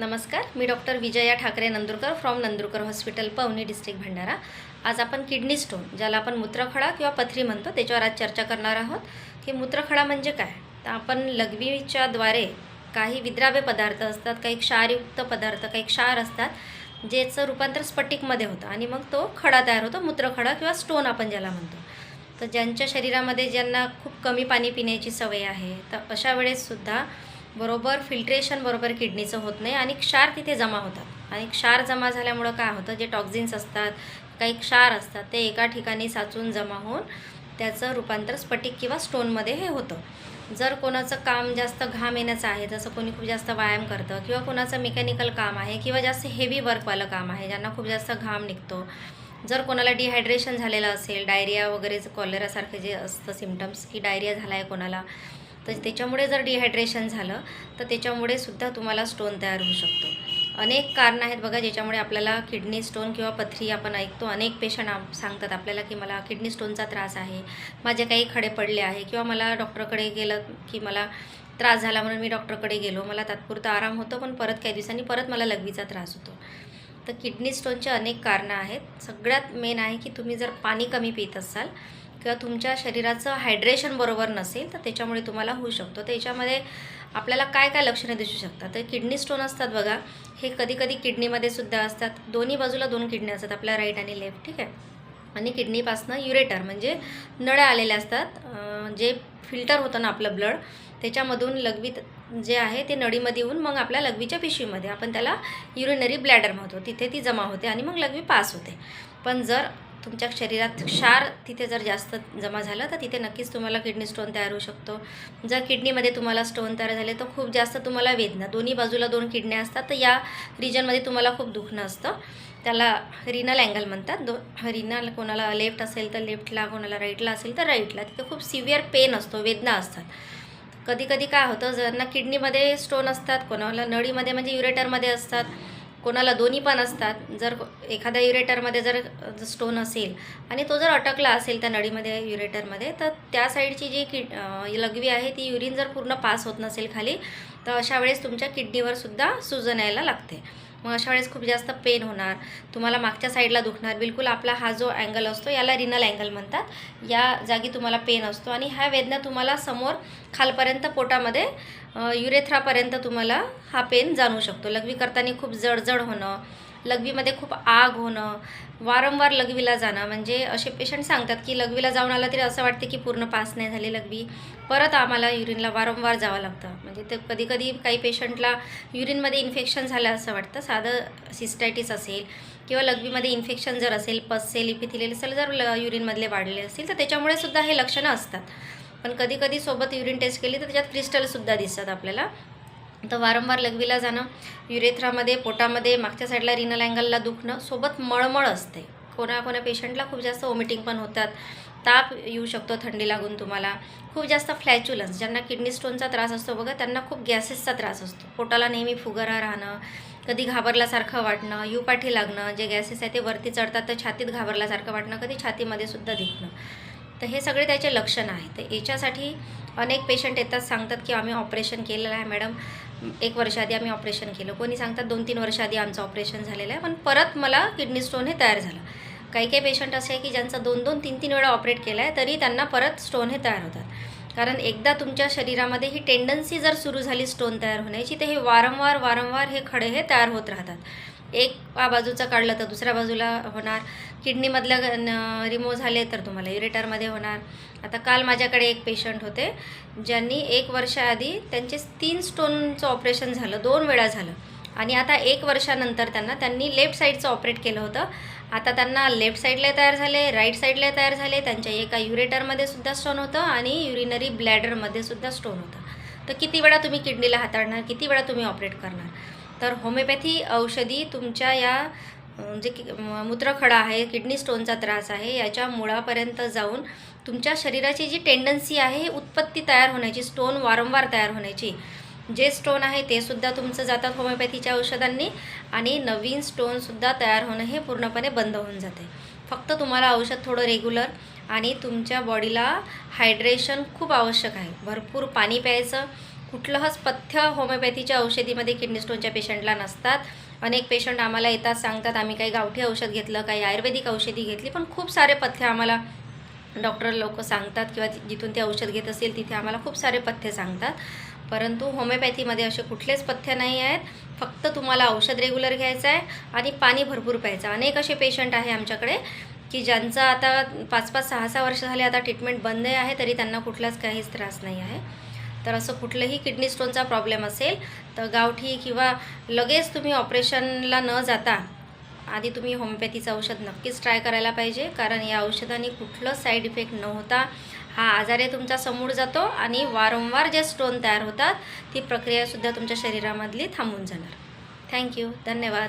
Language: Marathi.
नमस्कार मी doctor Vijaya Thakare Nandurkar from Nandurkar hospital Pauni district Bhandara. आज आपण किडनी स्टोन ज्याला आपण मूत्रखडा किंवा पथरी म्हणतो त्याच्यावर आज चर्चा करणार आहोत. की मूत्रखडा म्हणजे काय? तर आपण लघवीच्या द्वारे काही विद्राव्य पदार्थ असतात काही क्षारयुक्त पदार्थ काही क्षार असतात ज्याचं रूपांतर स्फटिकमध्ये होतं आणि मग तो खडा तयार होतो मूत्रखडा किंवा स्टोन आपण ज्याला म्हणतो. तर ज्यांच्या शरीरामध्ये ज्यांना खूप कमी पाणी पिण्याची सवय आहे तर अशा वेळेससुद्धा बरोबर फिल्ट्रेशन बरोबर किडनीचं होत नाही आणि क्षार तिथे जमा होतात. आणि क्षार जमा झाल्यामुळं काय होतं जे टॉक्झिन्स असतात काही क्षार असतात ते एका ठिकाणी साचून जमा होऊन त्याचं रूपांतर स्फटिक किंवा स्टोनमध्ये हे होतं. जर कोणाचं काम जास्त घाम येण्याचं आहे जसं कोणी खूप जास्त व्यायाम करतं किंवा कोणाचं मेकॅनिकल काम आहे किंवा जास्त हेवी वर्कवालं काम आहे ज्यांना खूप जास्त घाम निघतो जर कोणाला डिहायड्रेशन झालेलं असेल डायरिया वगैरे कॉलेरासारखे जे असतं सिमटम्स की डायरिया झाला आहे कोणाला तर त्याच्यामुळे जर डिहायड्रेशन झालं तर त्याच्यामुळे सुद्धा तुम्हाला स्टोन तयार होऊ शकतो. अनेक कारणं आहेत बघा ज्याच्यामुळे आपल्याला किडनी स्टोन किंवा पथरी आपण ऐकतो. अनेक पेशंट सांगतात आपल्याला की मला किडनी स्टोनचा त्रास आहे माझे काही खडे पडले आहे किंवा मला डॉक्टरकडे गेलं की मला त्रास झाला म्हणून मी डॉक्टरकडे गेलो मला तात्पुरता आराम होतो पण परत काही दिवसांनी परत मला लघवीचा त्रास होतो. तर किडनी स्टोनचे अनेक कारणं आहेत. सगळ्यात मेन आहे की तुम्ही जर पाणी कमी पित असाल किंवा तुमच्या शरीराचं हायड्रेशन बरोबर नसेल तर त्याच्यामुळे तुम्हाला होऊ शकतो. तर याच्यामध्ये आपल्याला काय काय लक्षणे दिसू शकतात? तर किडनी स्टोन असतात बघा. हे कधी कधी किडनीमध्ये सुद्धा असतात. दोन्ही बाजूला दोन किडनी असतात आपल्या राईट आणि लेफ्ट ठीक आहे? आणि किडनीपासनं युरेटर म्हणजे नळ्या आलेल्या असतात. जे फिल्टर होतं ना आपलं ब्लड त्याच्यामधून लघवीत जे आहे ते नळीमध्ये येऊन मग आपल्या लघवीच्या पिशवीमध्ये आपण त्याला युरिनरी ब्लॅडर म्हणतो. तिथे ती जमा होते आणि मग लघवी पास होते. पण जर तुमच्या शरीरात क्षार तिथे जर जास्त जमा झालं तर तिथे नक्कीच तुम्हाला किडनी स्टोन तयार होऊ शकतो. जर किडनीमध्ये तुम्हाला स्टोन तयार झाले तर खूप जास्त तुम्हाला वेदना दोन्ही बाजूला दोन किडण्या असतात तर या रिजनमध्ये तुम्हाला खूप दुखणं असतं. त्याला रिनल अँगल म्हणतात. दो रिनल कोणाला लेफ्ट असेल तर लेफ्टला कोणाला राईटला असेल तर राईटला तिथे खूप सिव्हिअर पेन असतो वेदना असतात. कधी कधी काय होतं ज्यांना किडनीमध्ये स्टोन असतात कोणाला नळीमध्ये म्हणजे युरेटरमध्ये असतात कोणाला दोन्ही पण असतात जर एखाद्या युरेटरमध्ये जर स्टोन असेल आणि तो जर अटकला असेल त्या नळीमध्ये युरेटरमध्ये तर त्या साईडची जी किड लघवी आहे ती युरिन जर पूर्ण पास होत नसेल खाली तर अशा वेळेस तुमच्या किडनीवर सुद्धा सुजन यायला लागते. मग अशा वेळेस खूप जास्त पेन होणार. तुम्हाला मागच्या साईडला दुखणार. बिलकुल आपला हा जो अँगल असतो याला रिनल अँगल म्हणतात. या जागी तुम्हाला पेन असतो आणि ह्या वेदना तुम्हाला समोर खालपर्यंत पोटामध्ये युरेथ्रापर्यंत तुम्हाला हा पेन जाणू शकतो. लघवी करताना खूप जडजड होणं लघवीमध्ये खूप आग होणं वारंवार लघवीला जाणं म्हणजे असे पेशंट सांगतात की लघवीला जाऊन आला तरी असं वाटते की पूर्ण पास नाही झाली लघवी. परत आम्हाला युरिनला वारंवार जावं लागतं. म्हणजे ते कधी कधी काही पेशंटला युरिनमध्ये इन्फेक्शन झालं असं वाटतं. साधं सिस्टायटिस असेल किंवा लघवीमध्ये इन्फेक्शन जर असेल पस सेल सेल जर ल युरिनमधले वाढले असतील तर त्याच्यामुळे सुद्धा हे लक्षणं असतात. पण कधी कधी सोबत युरिन टेस्ट केली तर त्याच्यात क्रिस्टलसुद्धा दिसतात आपल्याला. तर वारंवार लघवीला जाणं युरेथ्रामध्ये पोटामध्ये मागच्या साईडला रिनल अँगलला दुखणं सोबत मळमळ असते. कोणा कोणा पेशंटला खूप जास्त वॉमिटिंग पण होतात. ताप येऊ शकतो थंडी लागून तुम्हाला. खूप जास्त फ्लॅच्युलन्स ज्यांना किडनी स्टोनचा त्रास असतो बघा त्यांना खूप गॅसेसचा त्रास असतो. पोटाला नेहमी फुगरा राहणं कधी घाबरल्यासारखं वाटणं युपाठी लागणं जे गॅसेस आहे ते वरती चढतात तर छातीत घाबरल्यासारखं वाटणं कधी छातीमध्ये सुद्धा दिखणं. तर हे सगळे त्याचे लक्षणं आहेत. तर याच्यासाठी अनेक पेशंट येतात सांगतात की आम्ही ऑपरेशन केलेलं आहे मॅडम एक वर्ष आधी आम्ही ऑपरेशन केलं. कोणी सांगतात दोन तीन वर्षाआधी आमचं ऑपरेशन झालेलं आहे पण परत मला किडनी स्टोन हे तयार झालं. काही काही पेशंट असे आहे की ज्यांचा दोन दोन तीन तीन वेळा ऑपरेट केला आहे तरी त्यांना परत स्टोन हे तयार होतात. कारण एकदा तुमच्या शरीरामध्ये ही टेंडन्सी जर सुरू झाली स्टोन तयार होण्याची तर हे वारंवार वारंवार हे खडे हे तयार होत राहतात. एक बाजूचा बाजूचं काढलं तर दुसऱ्या बाजूला होणार. किडनीमधलं रिमूव्ह झाले तर तुम्हाला युरेटरमध्ये होणार. आता काल माझ्याकडे एक पेशंट होते ज्यांनी एक वर्षाआधी त्यांचे तीन स्टोनचं ऑपरेशन झालं दोन वेळा झालं. आणि आता एक वर्षानंतर त्यांना त्यांनी लेफ्ट साईडचं ऑपरेट केलं होतं. आता त्यांना लेफ्ट साईडला तयार झाले राईट साईडला तयार झाले त्यांच्या एका युरेटरमध्ये सुद्धा स्टोन होतं आणि युरिनरी ब्लॅडरमध्ये सुद्धा स्टोन होता. तर किती वेळा तुम्ही किडनीला हाताळणार किती वेळा तुम्ही ऑपरेट करणार? तर होमिओपॅथी औषधी तुमच्या या जे कि मूत्रखडा आहे किडनी स्टोनचा त्रास आहे याच्या मुळापर्यंत जाऊन तुमच्या शरीराची जी टेंडन्सी आहे उत्पत्ती तयार होण्याची स्टोन वारंवार तयार होण्याची. जे स्टोन आहे ते सुद्धा तुमचं जातात होमिओपॅथीच्या औषधांनी आणि नवीन स्टोनसुद्धा तयार होणं हे पूर्णपणे बंद होऊन जाते. फक्त तुम्हाला औषध थोडं रेग्युलर आणि तुमच्या बॉडीला हायड्रेशन खूप आवश्यक आहे. भरपूर पाणी प्यायचं कुठलंच पथ्य होमिओपॅथीच्या औषधीमध्ये किडनी स्टोनच्या पेशंटला नसतात. अनेक पेशंट आम्हाला येतात सांगतात आम्ही काही गावठी औषध घेतलं काही आयुर्वेदिक औषधी घेतली पण खूप सारे पथ्य आम्हाला डॉक्टर लोक सांगतात किंवा जिथून ते औषध घेत असेल तिथे आम्हाला खूप सारे पथ्य सांगतात. परंतु होमिओपॅथीमध्ये असे कुठलेच पथ्य नाही आहेत. फक्त तुम्हाला औषध रेग्युलर घ्यायचं आहे आणि पाणी भरपूर प्यायचं अनेक असे पेशंट आहे आमच्याकडे की ज्यांचं आता पाच पाच सहा सहा वर्ष झाले आता ट्रीटमेंट बंद आहे तरी त्यांना कुठलाच काहीच त्रास नाही आहे. तर असं कुठलंही किडनी स्टोनचा प्रॉब्लेम असेल तर गावठी किंवा लगेच तुम्ही ऑपरेशनला न जाता आधी तुम्ही होमिओपॅथीचं औषध नक्कीच ट्राय करायला पाहिजे कारण या औषधाने कुठलं साईड इफेक्ट न होता हा आजार आहे तुमचा समोर जातो आणि वारंवार जे स्टोन तयार होतात ती प्रक्रियासुद्धा तुमच्या शरीरामधली थांबून जाणार. थँक्यू. धन्यवाद.